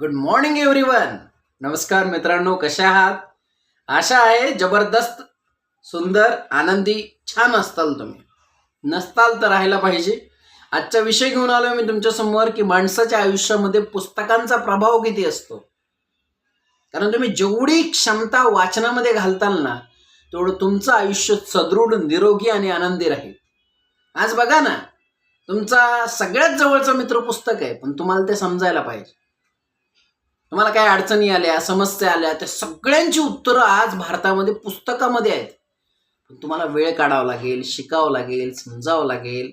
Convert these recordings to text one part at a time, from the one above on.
Good morning everyone नमस्कार मित्रांनो कशा आहात? आशा आहे जबरदस्त सुंदर आनंदी छान असताल तुम्ही. नसताल तर राहायला पाहिजे. आजचा विषय घेऊन आलो मी तुमच्यासमोर की माणसाच्या आयुष्यामध्ये पुस्तकांचा प्रभाव किती असतो? कारण तुम्ही जेवढी क्षमता वाचनामध्ये घालताल ना तेवढं तुमचं आयुष्य सदृढ निरोगी आणि आनंदी राहील. आज बघा ना तुमचा सगळ्यात जवळचा मित्र पुस्तक आहे पण तुम्हाला ते समजायला पाहिजे. तुम्हाला काय अडचणी आल्या समस्या आल्या त्या सगळ्यांची उत्तरं आज भारतामध्ये पुस्तकामध्ये आहेत. पण तुम्हाला वेळ काढावा लागेल शिकावं लागेल समजावं लागेल.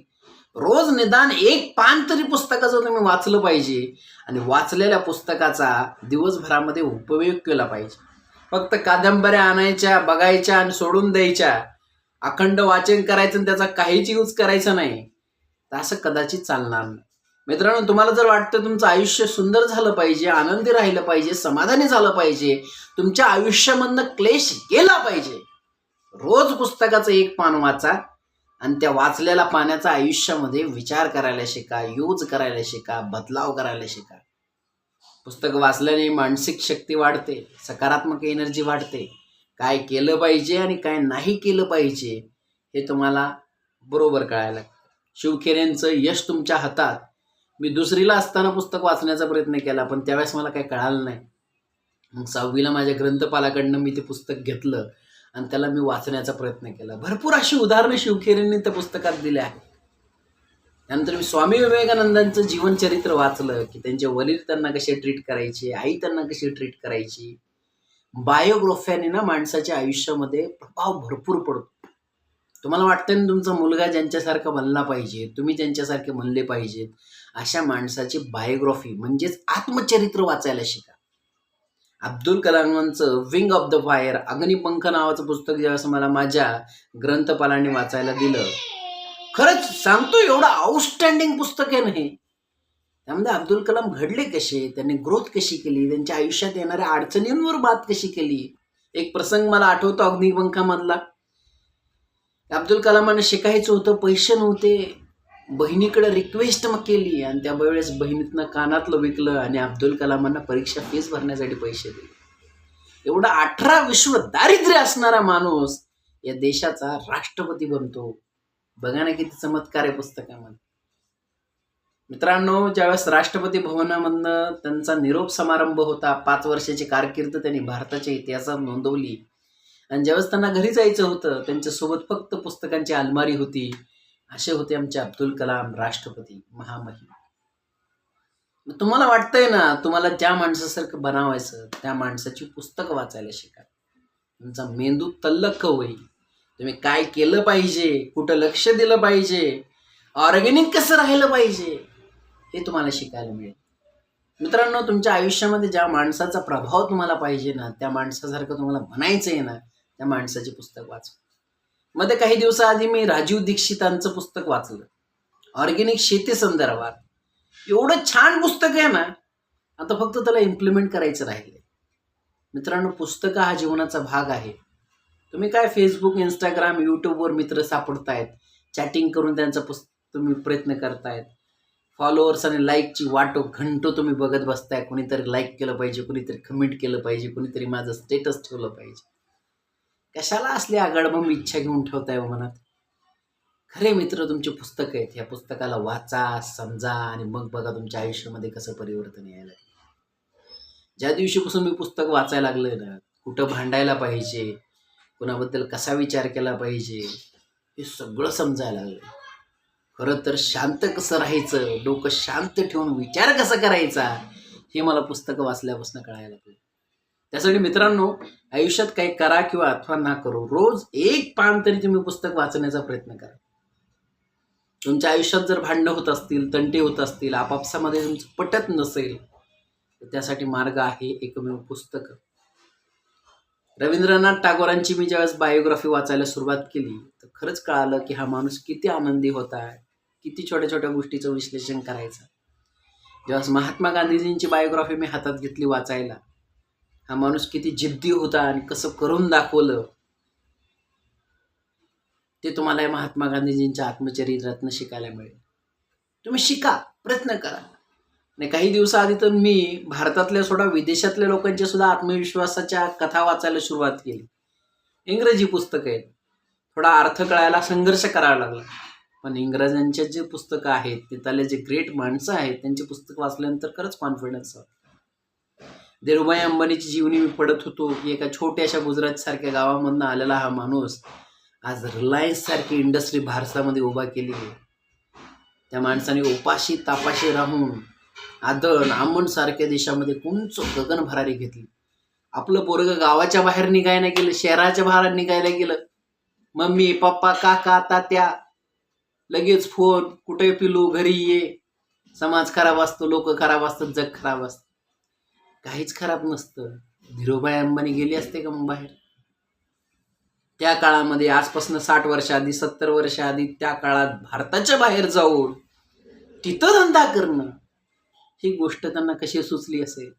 रोज निदान एक पान तरी पुस्तकाचं तुम्ही वाचलं पाहिजे आणि वाचलेल्या पुस्तकाचा दिवसभरामध्ये उपयोग केला पाहिजे. फक्त कादंबऱ्या आणायच्या बघायच्या आणि सोडून द्यायच्या. अखंड वाचन करायचं आणि त्याचा काहीच यूज करायचा नाही. तर असं कदाचित चालणार नाही. मित्रांनो तुम्हाला जर वाटतं तुमचं आयुष्य सुंदर झालं पाहिजे आनंदी राहिलं पाहिजे समाधानी झालं पाहिजे तुमच्या आयुष्यामधनं क्लेश गेला पाहिजे रोज पुस्तकाचं एक पान वाचा आणि त्या वाचलेल्या पाण्याचा आयुष्यामध्ये विचार करायला शिका यूज करायला शिका बदलाव करायला शिका. पुस्तक वाचल्याने मानसिक शक्ती वाढते सकारात्मक एनर्जी वाढते. काय केलं पाहिजे आणि काय नाही केलं पाहिजे हे तुम्हाला बरोबर कळायला लागतं. शिवखेऱ्यांचं यश तुमच्या हातात मी दुसरीला असताना पुस्तक वाचण्याचा प्रयत्न केला पण त्यावेळेस मला काही कळालं नाही. मग सहावीला माझ्या ग्रंथपालाकडनं मी ते पुस्तक घेतलं आणि त्याला मी वाचण्याचा प्रयत्न केला. भरपूर अशी उदाहरणं शिवखेरींनी त्या पुस्तकात दिली आहेत. त्यानंतर मी स्वामी विवेकानंदांचं जीवनचरित्र वाचलं की त्यांचे वडील त्यांना कसे ट्रीट करायचे आई त्यांना कशी ट्रीट करायची. बायोग्रोफ्याने ना माणसाच्या आयुष्यामध्ये प्रभाव भरपूर पडतो. तुम्हाला वाटतं ना तुमचा मुलगा ज्यांच्यासारखा बनला पाहिजे तुम्ही त्यांच्यासारखे बनले पाहिजेत अशा माणसाची बायोग्राफी म्हणजेच आत्मचरित्र वाचायला शिका. Abdul कलामांचं wing of the fire Agnipankh नावाचं पुस्तक ज्यावेळेस मला माझ्या ग्रंथपालाने वाचायला दिलं खरंच सांगतो एवढं आउटस्टँडिंग पुस्तक आहे नाही त्यामध्ये अब्दुल कलाम घडले कसे त्यांनी ग्रोथ कशी केली त्यांच्या आयुष्यात येणाऱ्या अडचणींवर बात कशी केली? एक प्रसंग मला आठवतो अग्निपंखामधला. अब्दुल कलामांना शिकायचं होतं पैसे नव्हते. बहिणीकडे रिक्वेस्ट मग केली आणि त्या वेळेस बहिणीतनं कानातलं विकलं आणि अब्दुल कलामांना परीक्षा फीस भरण्यासाठी पैसे दिले. एवढा अठरा विश्व दारिद्र्य असणारा माणूस या देशाचा राष्ट्रपती बनतो. बघा ना किती चमत्कार आहे पुस्तकामध्ये. मित्रांनो ज्यावेळेस राष्ट्रपती भवनामधनं त्यांचा निरोप समारंभ होता पाच वर्षाची कारकीर्द त्यांनी भारताच्या इतिहासात नोंदवली. आणि ज्यावेळेस त्यांना घरी जायचं होतं त्यांच्यासोबत फक्त पुस्तकांची अलमारी होती. असे होते आमचे अब्दुल कलाम राष्ट्रपती महामहिम. तुम्हाला वाटतंय ना तुम्हाला ज्या माणसासारखं बनावायचं त्या माणसाची पुस्तकं वाचायला शिका. तुमचा मेंदू तल्लख होईल. तुम्ही काय केलं पाहिजे कुठं लक्ष दिलं पाहिजे ऑर्गॅनिक कसं राहिलं पाहिजे हे तुम्हाला शिकायला मिळेल. मित्रांनो तुमच्या आयुष्यामध्ये ज्या माणसाचा प्रभाव तुम्हाला पाहिजे ना त्या माणसासारखं तुम्हाला बनायचं आहे ना त्या माणसाचे पुस्तक वाच. मध्ये काही दिवसाआधी मी राजीव दीक्षितांचं पुस्तक वाचलं. ऑर्गेनिक शेती संदर्भात. एवढं छान पुस्तक आहे ना आता फक्त त्याला इम्प्लिमेंट करायचं राहिले मित्रांनो पुस्तकं हा जीवनाचा भाग आहे. तुम्ही काय फेसबुक इंस्टाग्राम यूट्यूबवर मित्र सापडतायत चॅटिंग करून त्यांचा पुस्त तुम्ही प्रयत्न करतायत फॉलोअर्स आणि लाईकची वाटो घंटो तुम्ही बघत बसताय कोणीतरी लाईक केलं पाहिजे कोणीतरी कमेंट केलं पाहिजे कोणीतरी माझं स्टेटस ठेवलं पाहिजे. कशाला असली आगडबंब इच्छा घेऊन ठेवताय हो मनात खरे मित्र तुमचे पुस्तक आहेत. ह्या पुस्तकाला वाचा समजा आणि मग बघा तुमच्या आयुष्यामध्ये कसं परिवर्तन यायला ज्या दिवशीपासून मी पुस्तक वाचायला लागलंय ना कुठं भांडायला पाहिजे कुणाबद्दल कसा विचार केला पाहिजे हे सगळं समजायला लागलं खरं तर शांत कसं राहायचं डोकं शांत ठेवून विचार कसा करायचा हे मला पुस्तकं वाचल्यापासून कळायला लागलं त्यासाठी मित्रांनो आयुष्यात काही करा किंवा अथवा ना करू रोज एक पान तरी तुम्ही पुस्तक वाचण्याचा प्रयत्न करा. तुमच्या आयुष्यात जर भांडणं होत असतील तंटे होत असतील आपापसामध्ये तुमचं पटत नसेल तर त्यासाठी मार्ग आहे एकमेव पुस्तक. रवींद्रनाथ टागोरांची मी ज्यावेळेस बायोग्राफी वाचायला सुरुवात केली तर खरंच कळालं की हा माणूस किती आनंदी होता किती छोट्या छोट्या गोष्टीचं विश्लेषण करायचं. ज्यावेळेस महात्मा गांधीजींची बायोग्राफी मी हातात घेतली वाचायला हा माणूस किती जिद्दी होता आणि कसं करून दाखवलं ते तुम्हाला या महात्मा गांधीजींच्या आत्मचरित्रातनं शिकायला मिळेल. तुम्ही शिका प्रयत्न करा. आणि काही दिवसाआधी तर मी भारतातल्या सोडा विदेशातल्या लोकांच्या सुद्धा आत्मविश्वासाच्या कथा वाचायला सुरुवात केली. इंग्रजी पुस्तकं आहेत. थोडा अर्थ कळायला संघर्ष करावा लागला. पण इंग्रजांच्या जे पुस्तकं आहेत तिथले जे ग्रेट माणसं आहेत त्यांची पुस्तकं वाचल्यानंतर खरंच कॉन्फिडन्स धीरुभाई अंबानीची जीवनी मी पडत होतो की एका छोट्याशा गुजरात सारख्या गावामधनं आलेला हा माणूस आज रिलायन्स सारखी इंडस्ट्री भारतामध्ये उभा केली आहे. त्या माणसाने उपाशी तापाशी राहून आदण आमण सारख्या देशामध्ये कोणच गगन भरारी घेतली. आपलं पोरग गावाच्या बाहेर निघायला गेलं शहराच्या बाहेर निघायला गेलं. मम्मी पप्पा काका तात्या लगेच फोन कुठे पिलू घरी ये. समाज खराब असतो लोक खराब असतात जग खराब असतं. काहीच खराब नसतं. धीरूभाई अंबानी गेली असते का मग बाहेर? त्या काळामध्ये आजपासून साठ वर्ष आधी सत्तर वर्ष आधी त्या काळात भारताच्या बाहेर जाऊन तिथं धंदा करणं ही गोष्ट त्यांना कशी सुचली असेल?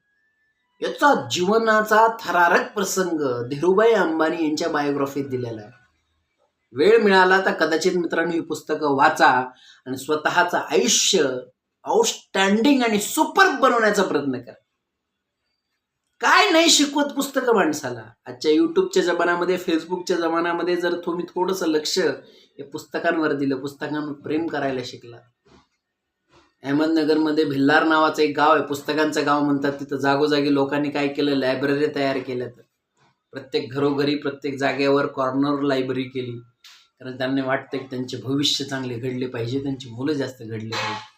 याचा जीवनाचा थरारक प्रसंग धीरूभाई अंबानी यांच्या बायोग्राफीत दिलेला आहे. वेळ मिळाला तर कदाचित मित्रांनो ही पुस्तकं वाचा आणि स्वतःचं आयुष्य आउटस्टँडिंग आणि सुपर बनवण्याचा प्रयत्न करा. काय नाही शिकवत पुस्तकं माणसाला. आजच्या युट्यूबच्या जमान्यामध्ये फेसबुकच्या जमान्यामध्ये जर तुम्ही थोडंसं लक्ष या पुस्तकांवर दिलं पुस्तकांवर प्रेम करायला शिकला अहमदनगरमध्ये भिल्लार नावाचं एक गाव आहे पुस्तकांचं गाव म्हणतात तिथं जागोजागी लोकांनी काय केलं लायब्ररी तयार केल्या तर. प्रत्येक घरोघरी प्रत्येक जागेवर कॉर्नर लायब्ररी केली. कारण त्यांना वाटतं की त्यांचे भविष्य चांगले घडले पाहिजे त्यांची मुलं जास्त घडली पाहिजे.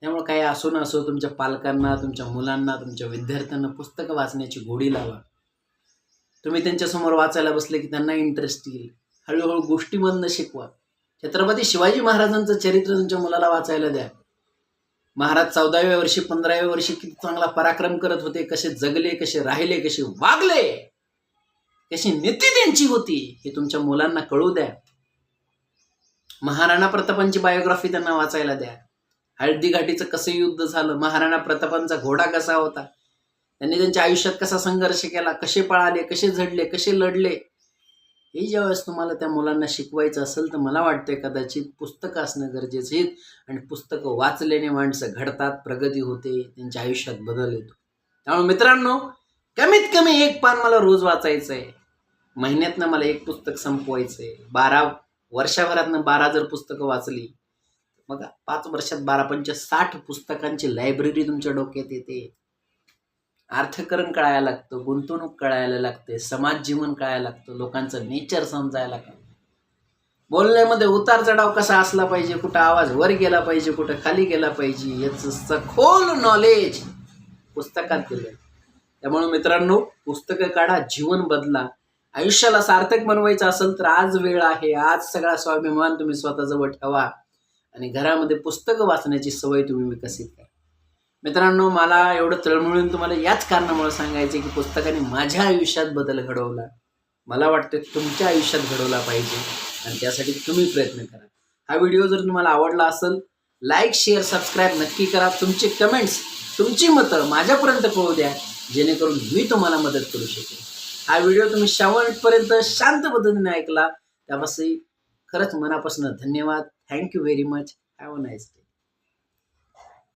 त्यामुळे काही असो ना असो तुमच्या पालकांना तुमच्या मुलांना तुमच्या विद्यार्थ्यांना पुस्तकं वाचण्याची गोडी लावा. तुम्ही त्यांच्यासमोर वाचायला बसले की त्यांना इंटरेस्ट येईल. हळूहळू गोष्टीमधनं शिकवा. छत्रपती शिवाजी महाराजांचं चरित्र तुमच्या मुलाला वाचायला द्या. महाराज चौदाव्या वर्षी पंधराव्या वर्षी किती चांगला पराक्रम करत होते कसे जगले कसे राहिले कसे वागले कशी नीती त्यांची होती हे तुमच्या मुलांना कळू द्या. महाराणा प्रतापांची बायोग्राफी त्यांना वाचायला द्या. हळदी घाटीचं कसं युद्ध झालं? महाराणा प्रतापांचा घोडा कसा होता? त्यांनी त्यांच्या आयुष्यात कसा संघर्ष केला? कसे पळाले? कसे झडले? कसे लढले? हे ज्यावेळेस तुम्हाला त्या मुलांना शिकवायचं असेल तर मला वाटतंय कदाचित पुस्तकं असणं गरजेचं आहेत आणि पुस्तकं वाचल्याने माणसं घडतात प्रगती होते त्यांच्या आयुष्यात बदल येतो. त्यामुळे मित्रांनो कमीत कमी एक पान मला रोज वाचायचं आहे. महिन्यातनं मला एक पुस्तक संपवायचं आहे. बारा वर्षभरातनं बारा जर पुस्तकं वाचली बघा पाच वर्षात बारा पंच साठ पुस्तकांची लायब्ररी तुमच्या डोक्यात येते. अर्थकरण कळायला लागतं गुंतवणूक कळायला लागते समाज जीवन कळायला लागतं लोकांचं नेचर समजायला लागतं. बोलण्यामध्ये उतार चढाव कसा असला पाहिजे कुठं आवाज वर गेला पाहिजे कुठं खाली गेला पाहिजे याचं सखोल नॉलेज पुस्तकात दिलं त्यामुळे मित्रांनो पुस्तकं काढा जीवन बदला. आयुष्याला सार्थक बनवायचं असेल तर आज वेळ आहे आज सगळा स्वाभिमान तुम्ही स्वतःजवळ ठेवा. आणि घरामध्ये पुस्तकं वाचण्याची सवय तुम्ही विकसित करा. मित्रांनो मला एवढं तळमळून तुम्हाला याच कारणामुळे सांगायचं की पुस्तकाने माझ्या आयुष्यात बदल घडवला. मला वाटतं तुमच्या आयुष्यात घडवला पाहिजे आणि त्यासाठी तुम्ही प्रयत्न करा. हा व्हिडिओ जर तुम्हाला आवडला असेल लाईक शेअर सबस्क्राईब नक्की करा. तुमचे कमेंट्स तुमची मतं माझ्यापर्यंत कळू द्या जेणेकरून मी तुम्हाला मदत करू शकेन. हा व्हिडिओ तुम्ही शेवटपर्यंत शांत पद्धतीने ऐकला. त्यापासून खरंच मनापासून धन्यवाद. Thank you very much. Have a nice day.